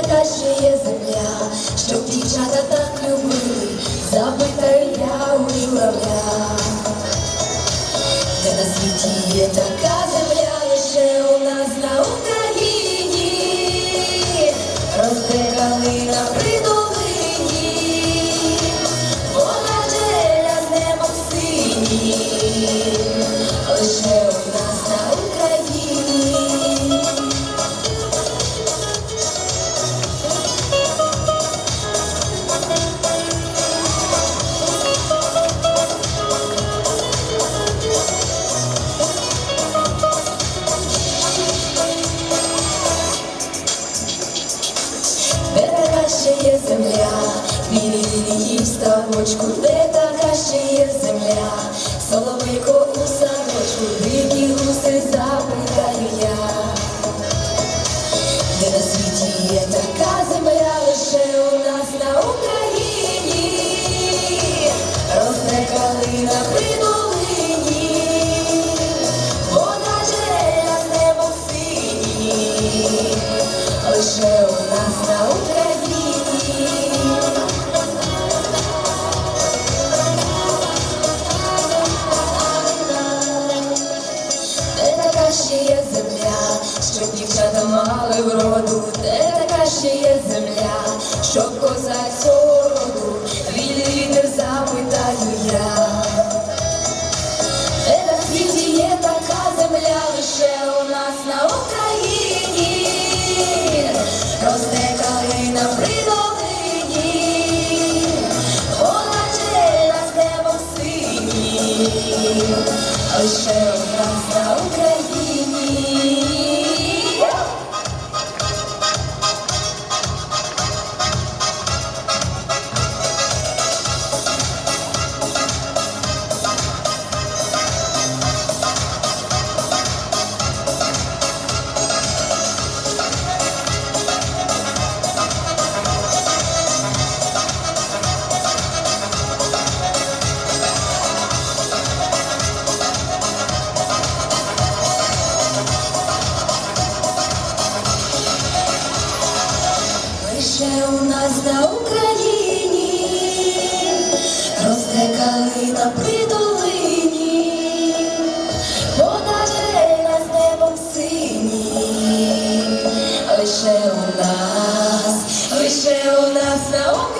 найкраща є земля, щоб дівчата так любили, забита я у журавля. Де на світі є така земля, лише у нас наука. Ще є земля, білі лілії в ставочку, де така ще є земля, соловейко у садочку, дикі гуси запитаю я. Де на світі є така земля, лише у нас на Україні, росте калина при долині, вода джерела з небом сині, лише у нас на Україні. Земля, щоб козак цього роду, вільний вітер запитаю я. Де на світі така земля, лише у нас на Україні, росте калина при долині, вона джерела з небом сині, лише у нас на Україні. Лише у нас на Україні. Росте калина при долині, вода джерела з небом сині. Лише у нас, лише у нас на Україні